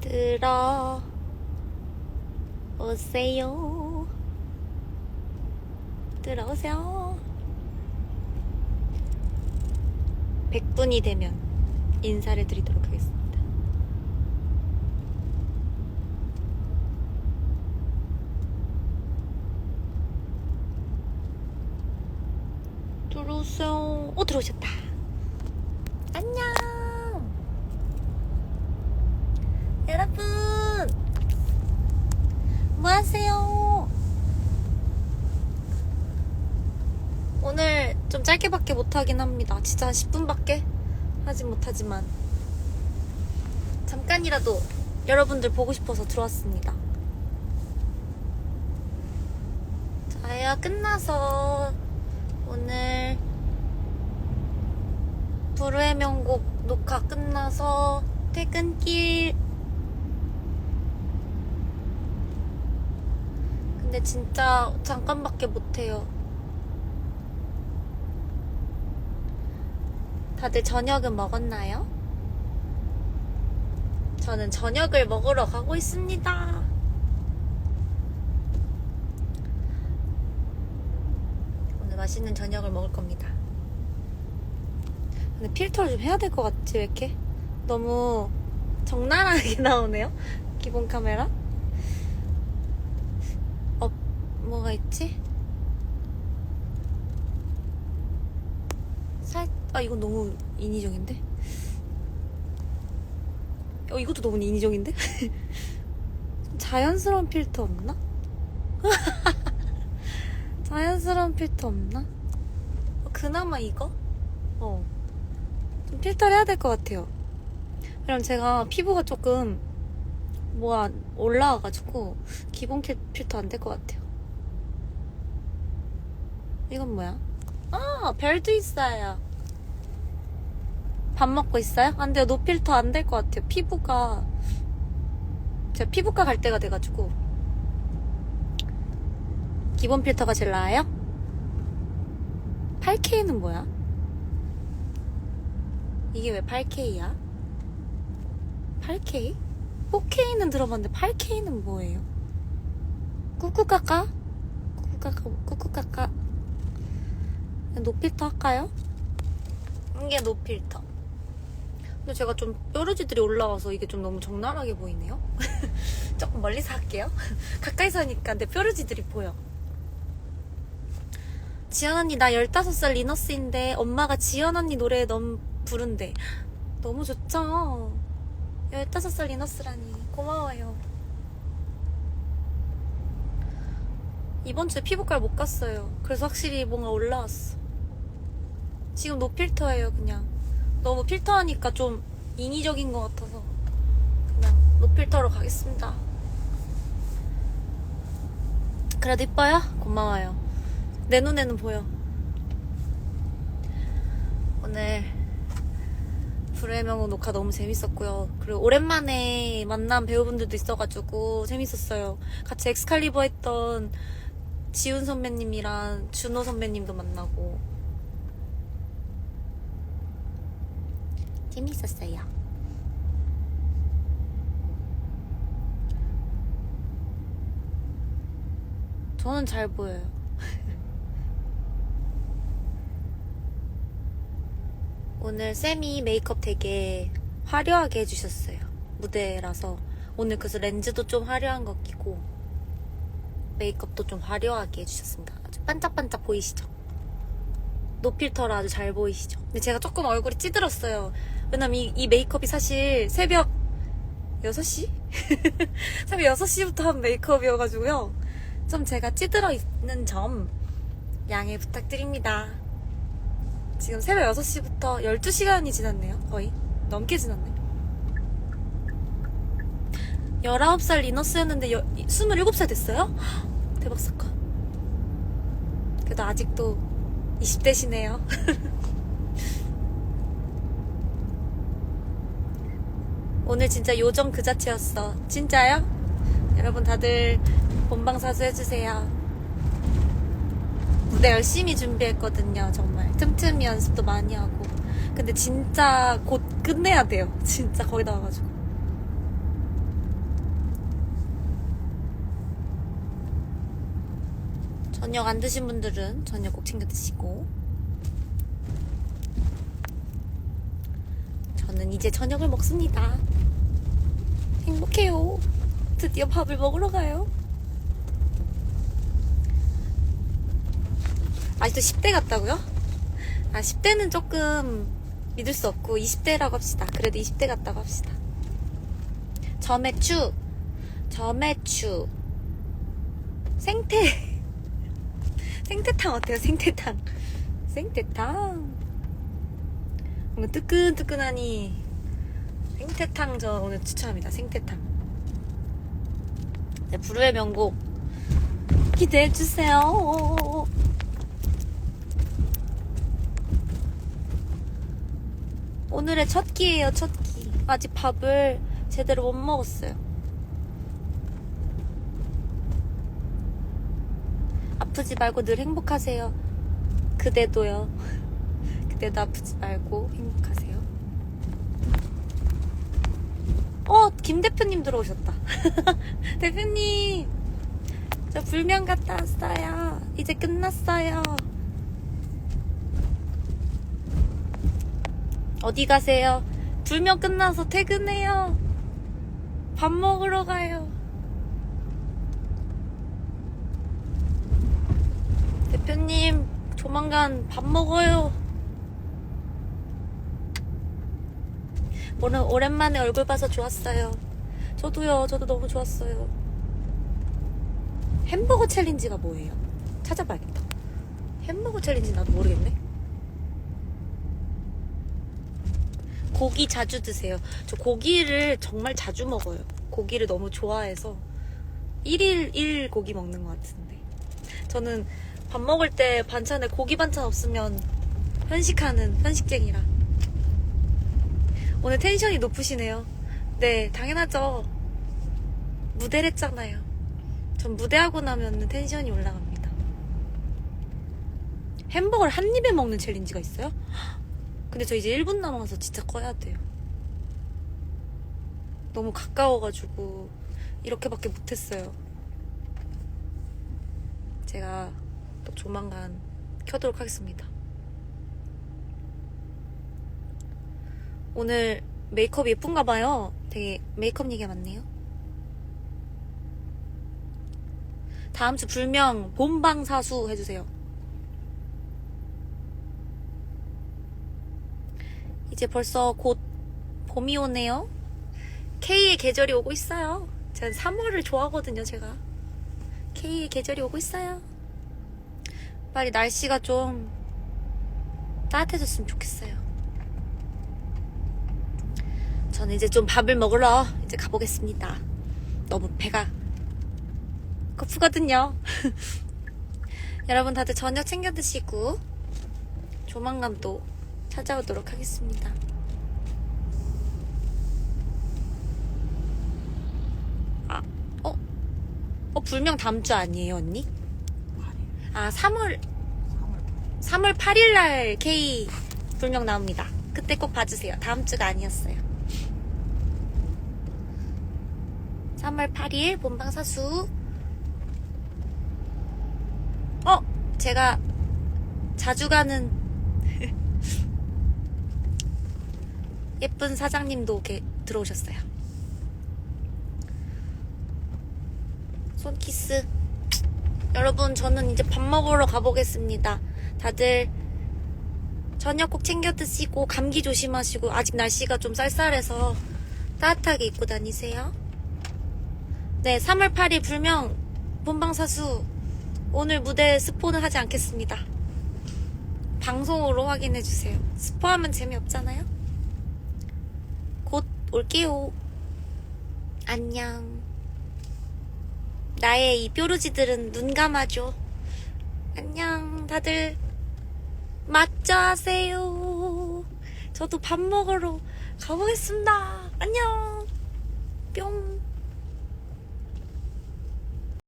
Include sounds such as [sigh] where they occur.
들어 오세요. 들어오세요. 100분이 되면 인사를 드리도록 하겠습니다. 들어오세요. 오, 들어오셨다. 안녕. 여러분. 뭐 하세요? 오늘 좀 짧게밖에 못하긴 합니다. 진짜 한 10분밖에 하진 못하지만 잠깐이라도 여러분들 보고 싶어서 들어왔습니다. 자야 끝나서 오늘 불후의 명곡 녹화 끝나서 퇴근길 근데 진짜 잠깐밖에 못해요. 다들 저녁은 먹었나요? 저는 저녁을 먹으러 가고 있습니다. 오늘 맛있는 저녁을 먹을 겁니다. 근데 필터를 좀 해야 될 것 같지, 왜 이렇게? 너무 적나라하게 [laughs] 나오네요? 기본 카메라? 어, 뭐가 있지? 살, 아, 이건 너무 인위적인데? 어, 이것도 너무 인위적인데? 좀 [laughs] 자연스러운 필터 없나? [laughs] 자연스러운 필터 없나? 어, 그나마 이거? 어. 좀 필터를 해야 될 것 같아요. 왜냐면 제가 피부가 조금 뭐야 올라와가지고 기본 킬- 필터 안 될 것 같아요. 이건 뭐야? 아 별도 있어요. 밥 먹고 있어요? 안 돼요. 노필터 안 될 것 같아요. 피부가 제가 피부과 갈 때가 돼가지고 기본 필터가 제일 나아요? 8K는 뭐야? 이게 왜 8K야? 8K? 4K는 들어봤는데 8K는 뭐예요? 꾸꾸까까? 꾸꾸까까, 꾸꾸까까. 노필터 할까요? 이게 노필터. 근데 제가 좀 뾰루지들이 올라와서 이게 좀 너무 적나라하게 보이네요. [laughs] 조금 멀리서 할게요. [laughs] 가까이서 하니까 내 뾰루지들이 보여. 지연 언니 나 15살 리너스인데 엄마가 지연 언니 노래 너무 부른대. 너무 좋죠? 15살 리너스라니 고마워요. 이번 주에 피부과를 못 갔어요. 그래서 확실히 뭔가 올라왔어. 지금 노필터예요, 그냥. 너무 필터하니까 좀 인위적인 것 같아서 그냥 노필터로 가겠습니다. 그래도 이뻐요? 고마워요. 내 눈에는 보여. 오늘 불후의 명곡 녹화 너무 재밌었고요. 그리고 오랜만에 만난 배우분들도 있어가지고 재밌었어요. 같이 엑스칼리버 했던 지훈 선배님이랑 준호 선배님도 만나고 재밌었어요. 저는 잘 보여요. [laughs] 오늘 쌤이 메이크업 되게 화려하게 해주셨어요. 무대라서. 오늘 그래서 렌즈도 좀 화려한 거 끼고, 메이크업도 좀 화려하게 해주셨습니다. 아주 반짝반짝 보이시죠? 노필터라 아주 잘 보이시죠? 근데 제가 조금 얼굴이 찌들었어요. 왜냐면 이, 이 메이크업이 사실 새벽 6시? [laughs] 새벽 6시부터 한 메이크업이어가지고요. 좀 제가 찌들어 있는 점 양해 부탁드립니다. 지금 새벽 6시부터 12시간이 지났네요. 거의. 넘게 지났네. 19살 리너스였는데 여, 27살 됐어요? [gasps] 대박 사건. 그래도 아직도 20대시네요. [laughs] 오늘 진짜 요정 그 자체였어. 진짜요? 여러분 다들 본방사수 해주세요. 무대 열심히 준비했거든요, 정말. 틈틈이 연습도 많이 하고. 근데 진짜 곧 끝내야 돼요. [laughs] 진짜 거의 다 와가지고. 저녁 안 드신 분들은 저녁 꼭 챙겨 드시고. 저는 이제 저녁을 먹습니다. 행복해요. 드디어 밥을 먹으러 가요. 아직도 10대 같다고요? 아, 10대는 조금 믿을 수 없고 20대라고 합시다. 그래도 20대 같다고 합시다. 점액추, 점액추, 생태, [laughs] 생태탕 어때요? 생태탕, 생태탕. 뭔가 뜨끈뜨끈하니 생태탕 저 오늘 추천합니다. 생태탕. 네, 불후의 명곡 기대해 주세요. 오늘의 첫 끼예요, 첫 끼. 아직 밥을 제대로 못 먹었어요. 아프지 말고 늘 행복하세요. 그대도요. [laughs] 그대도 아프지 말고 행복하세요. 어, 김 대표님 들어오셨다. [laughs] 대표님, 저 불면 갔다 왔어요. 이제 끝났어요. 어디 가세요? 불면 끝나서 퇴근해요. 밥 먹으러 가요. 대표님, 조만간 밥 먹어요. 오늘 오랜만에 얼굴 봐서 좋았어요. 저도요, 저도 너무 좋았어요. 햄버거 챌린지가 뭐예요? 찾아봐야겠다. 햄버거 챌린지 나도 모르겠네. 고기 자주 드세요. 저 고기를 정말 자주 먹어요. 고기를 너무 좋아해서 1일 1 고기 먹는 것 같은데. 저는 밥 먹을 때 반찬에 고기 반찬 없으면 현식하는 현식쟁이라. 오늘 텐션이 높으시네요. 네, 당연하죠. 무대를 했잖아요. 전 무대하고 나면 텐션이 올라갑니다. 햄버거를 한 입에 먹는 챌린지가 있어요? 근데 저 이제 1분 남아서 진짜 꺼야 돼요. 너무 가까워가지고 이렇게밖에 못했어요. 제가 또 조만간 켜도록 하겠습니다. 오늘 메이크업 예쁜가 봐요. 되게 메이크업 얘기가 많네요. 다음 주 불명 본방사수 해주세요. 이제 벌써 곧 봄이 오네요. K의 계절이 오고 있어요. 제가 3월을 좋아하거든요, 제가. K의 계절이 오고 있어요. 빨리 날씨가 좀 따뜻해졌으면 좋겠어요. 저는 이제 좀 밥을 먹으러 이제 가보겠습니다. 너무 배가 고프거든요. [laughs] 여러분 다들 저녁 챙겨 드시고 조만간 또 찾아오도록 하겠습니다. 아, 어? 어, 불명 다음 주 아니에요, 언니? 아, 3월, 3월 8일 날 K 불명 나옵니다. 그때 꼭 봐주세요. 다음 주가 아니었어요. 3월 8일 본방 사수. 어, 제가 자주 가는 [laughs] 예쁜 사장님도 이렇게 들어오셨어요. 손키스. 여러분, 저는 이제 밥 먹으러 가보겠습니다. 다들 저녁 꼭 챙겨 드시고, 감기 조심하시고, 아직 날씨가 좀 쌀쌀해서 따뜻하게 입고 다니세요. 네, 3월 8일 불명 본방사수. 오늘 무대 스포는 하지 않겠습니다. 방송으로 확인해 주세요. 스포하면 재미없잖아요? 곧 올게요. 안녕. 나의 이 뾰루지들은 눈 감아줘. 안녕. 다들 맞죠 하세요. 저도 밥 먹으러 가보겠습니다. 안녕. 뿅.